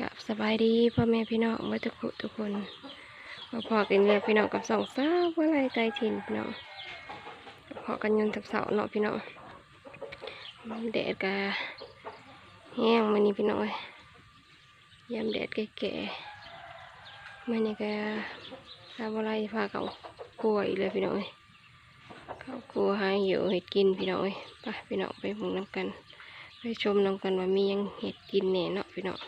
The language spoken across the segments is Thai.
กับสบายดีพ่อแม่พี่น้องไว้ทุกทุกคนมาพอกันเลยพี่น้องกับสองสาวเมื่อไรไกลถิ่นพี่น้องพอกันยนสับเสาเนาะพี่น้องแดดกะแห้งมันนี่พี่น้องเอ้ยยามแดดแก่ๆมันนี่ก็ทำอะไรพาเขากล้วยเลยพี่น้องเอ้ยเขากลัวให้อยู่เห็ดกินพี่น้องเอ้ยไปพี่น้องไปมุงน้ำกัน ไปชมน้ำกันว่ามียังเห็ดกินแหน่เนาะพี่น้อง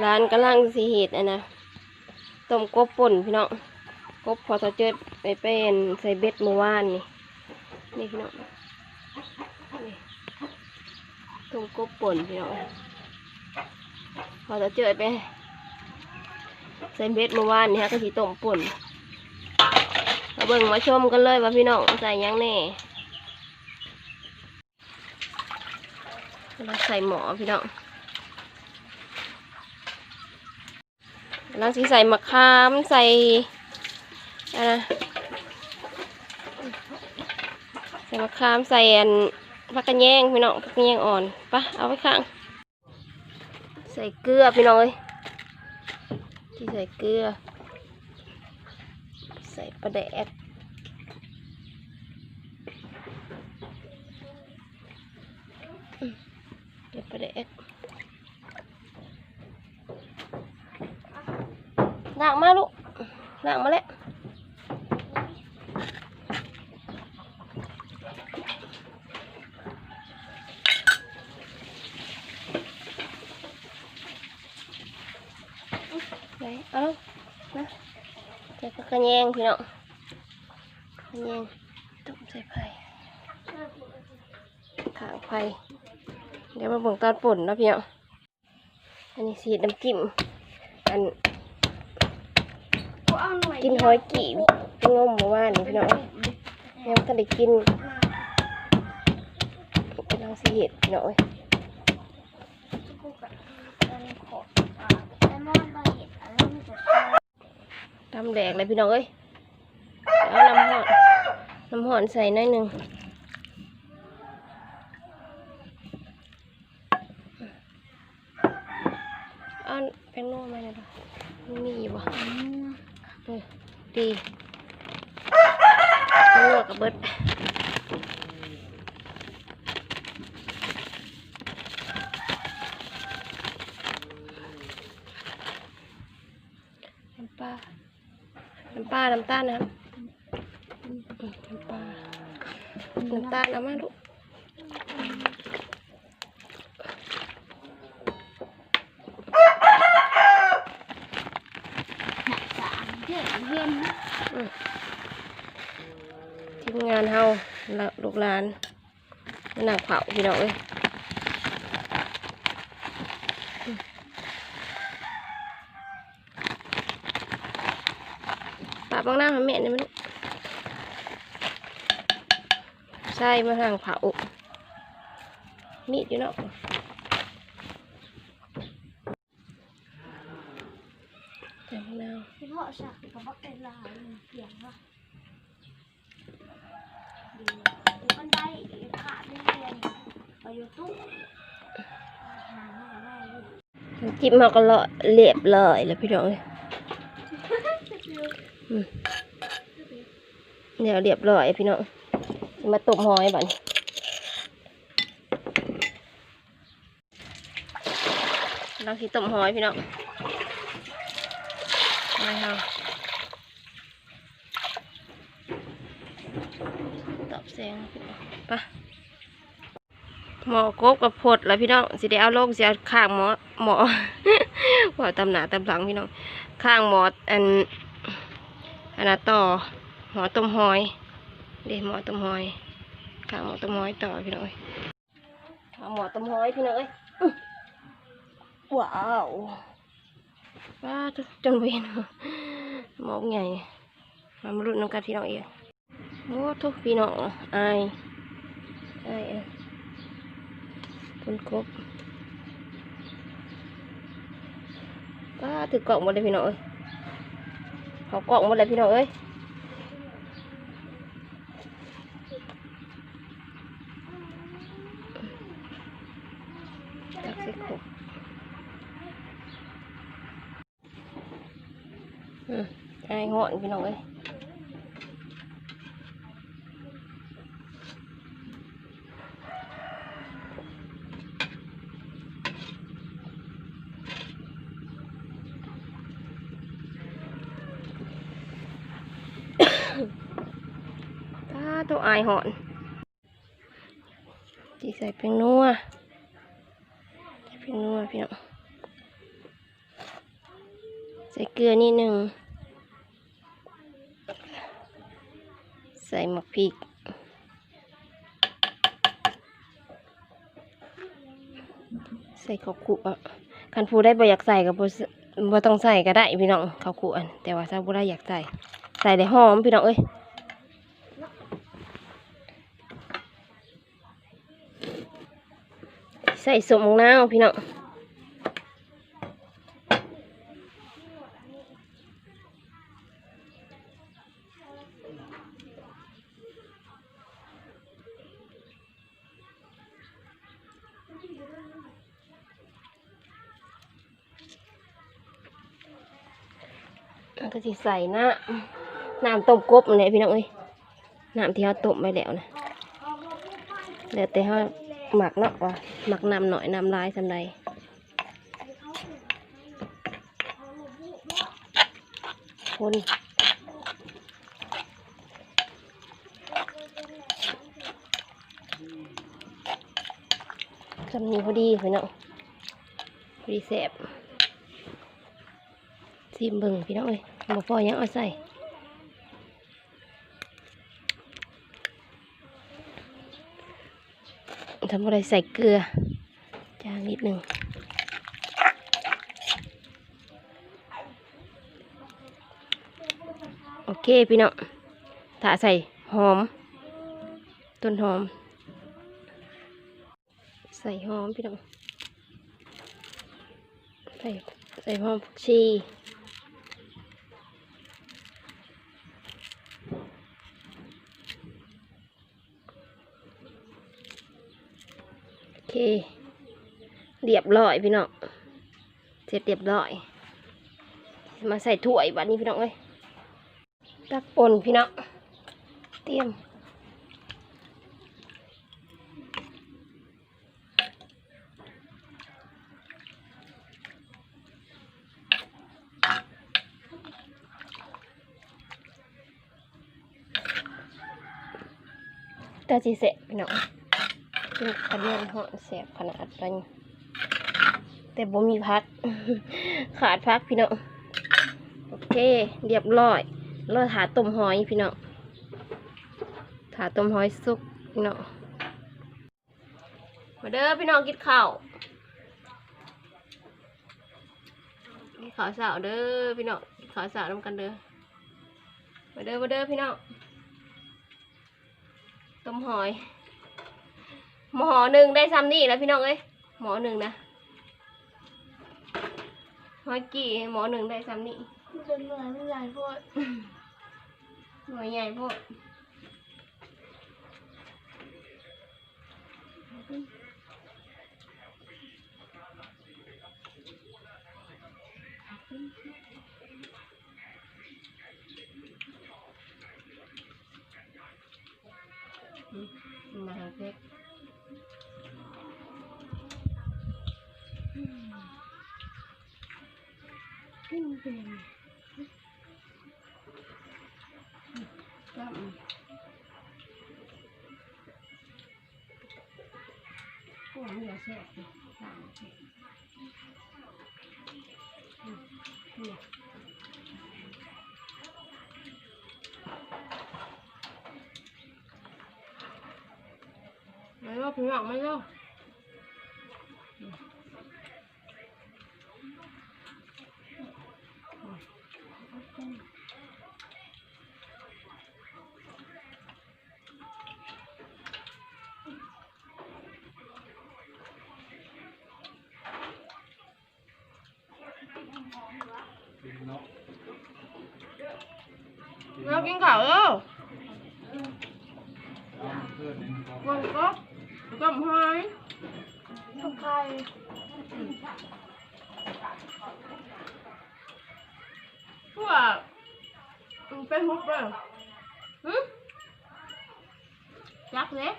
ร้านกำลังสีเห็ดอะนะต้มกบป่นพี่น้องกบพอตะเจิดไปเป็นใส่เบ็ดเมื่อวานนี่นี่พี่น้องนี่ต้มกบป่นพี่น้องพอตะเจิดไปใส่เบ็ดเมื่อวานนี่ฮะก็สีต้มป่นมาเบิ่งมาชมกันเลยว่าพี่น้องใส่ยังแน่เราใส่หมอพี่น้อง ล้วสีใส่มะขามใส่อะนะใส่มะขามใส่อันผักกระแยงพี่น้องผักกระแยงอ่อนปะเอาไว้ข้าง ใส่เกลือพี่น้องเอ้ยที่ใส่เกลือ ใส่ปลาแดกอืมเดี๋ยวปลาแดก ลางมาลูกลางมาแล้วไหนเอานะใส่ผักกระแยงพี่น้องกระแยงต้มใส่ไผ่ขางไผ่เดี๋ยวมาเบิ่งตอนป่นนะพี่น้องอันนี้สีน้ำจิ้มอัน กินหอยกี่ไปงมเมื่อวานนี่พี่น้องยังทันได้กินกำลังสีเห็ดพี่น้องทำแดกเลยพี่น้องเอ้ยเอาน้ำหอนน้ำหอนใส่หน่อยหนึ่งเอาแป้งนัวมาหน่อยป่ะมีอยู่ป่ะ เออดีลวกกับเบิดน้ำปลา น้ำปลาน้ำตาลนะครับอืมน้ำปลาน้ำตาลเอามาลูกทีมงานเฮาละลูกหลานมานั่งเผาพี่น้องเอ้ยอืมปะ บางหน้ามาแม่นี่มันลูกใช่มาทางเผามีดอยู่เนาะแต่มะนาวพี่พ่อสักกับบักเป็นลายเสียงว่าดีมันได้ขาดไม่เรียนไปอยู่ตู้หาหน้าได้อยู่น้ำจิ้มเราก็เลาะเรียบร้อยแล้วพี่น้องเอ้ยอืม เดี๋ยวเรียบร้อยพี่น้องมาต้มหอยบัดนี้เราสิต้มหอยพี่น้องไปเฮาตอบแสงพี่น้องไปหมอกบกับพดแล้วพี่น้องสิได้เอาลงสิเอาข้างหมอหมอว่าตำหนาตำหลังพี่น้องข้างหมออัน อันนั้นต่อหมอต้มหอย เดี๋ยวหมอต้มหอยขาหมอต้มหอยต่อพี่น้อยเอาหมอต้มหอยพี่น้อยว้าวว้าทุกจนเวนหมอใหญ่มามาลุ้นน้ำกันพี่น้องเองโอ้ทุกพี่น้องอายอายเอ้ยคนกบป้าถือกล่องมดเลยพี่น้องเอ้ย เขากอกหมดเลยพี่น้องเอ้ย hai ngọn พี่น้อง ơi ตาตัวอายหอนจีใส่เพียงนัวใส่เพียงนัวพี่น้องใส่เกลือนิดหนึ่ง ใส่หมักพริกใส่ข้าวคั่วคันผู้ได้บ่อยากใส่ก็บ่สบ่ต้องใส่ก็ได้พี่น้องข้าวคั่วอันแต่ว่าถ้าบ่ได้อยากใส่ ใส่ได้หอมพี่น้องเอ้ยใส่สมมะนาวพี่น้องแล้วก็สิใส่น้ำ น้ำต้มกบนี่นแหละพี่น้องเอ้ยน้ำที่เราต้มไว้แล้วนะแล้วแต่เขาหมักเนาะว่าหมักน้ำหน่อยน้ำลายสำใดคนจำนี้พอดีพี่น้องพอดีแสบซิมบิ่งพี่น้องเอ้ยบ่พอยังเอาใส่ ทำอะไรใส่เกลือ จางนิดหนึ่งโอเคพี่น้องถ้าใส่หอม ต้นหอม ใส่หอมพี่น้องใส่ใส่หอมผักชี เรียบร้อยพี่น้องเสร็จเรียบร้อย มาใส่ถ้วยบัดนี้พี่น้องเอ้ยตักป่นพี่น้องเตรียมตาจีเสะพี่น้อง เป็นกระเดียนเหาะแสบขนาดนั้นแต่บ่มีพัก ขาดพักพี่น้องโอเค เรียบร้อยเราถาต้มหอยพี่น้องถาต้มหอยสุกพี่น้องมาเด้อพี่น้องกินข้าวกินข้าวสาวเด้อพี่น้องกินข้าวสาวน้ำกันเด้อมาเด้อมาเด้อพี่น้องต้มหอย หมอหนึ่งได้ซ้ำนี่แล้วพี่น้องเอ้ยหมอหนึ่งนะหอยกี่หมอหนึ่งได้ซ้ำนี่มันจะเหนื่อยไม่ใหญ่โพดหน่วยใหญ่พวกมาหาเพชร ขึ้นเป็นก็โอ้ยอย่าแเลยสามสิบอืมเนี่ยไม่รอวังไม่รอบเรากินข้าวเออวมันก็ต้มหอยทุกใครพวกเปฮุบเด้อหึจักเล็ก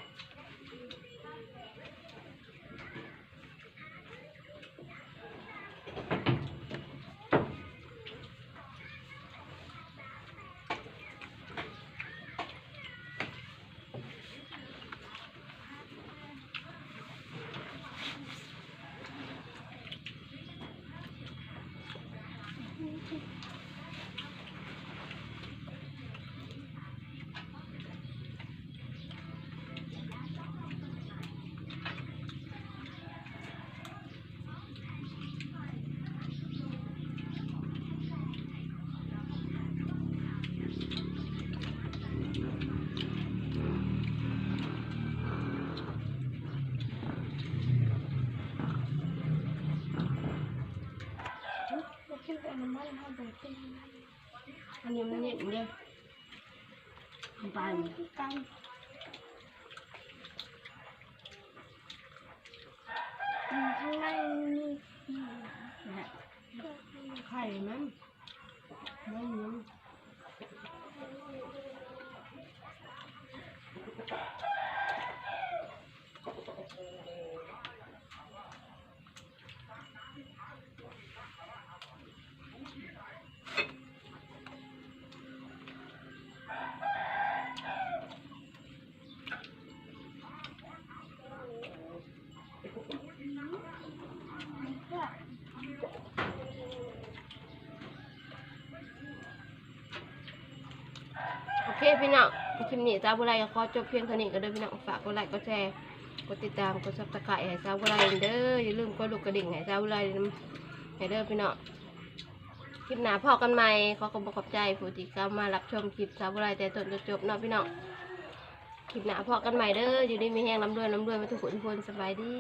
อันนี้มันเนี่ยเด้อมันไปหมดที่กันอืมข้างในมีอืมนะฮะไข่มันมันมันก็ เคพี่น้องคลิปนี้สาวบุไรก็ขอจบเพียงเท่านี้ก็เด้อพี่น้องฝากกดไลค์กดแชร์กดติดตามกดซับสไครต์ให้สาวบุไรเด้ออย่าลืมกดลูกกระดิ่งให้สาวบุไรให้เด้อพี่น้องคลิปหน้าพอกันใหม่ขอขอบคุณขอบใจผู้ที่เข้ามารับชมคลิปสาวบุไรแต่ต้นจนจบเนาะพี่น้องคลิปหน้าพอกันใหม่เด้ออยู่ดีมีแห้งลำด้วยลำด้วยมาทุกคนทุกคนสบายดี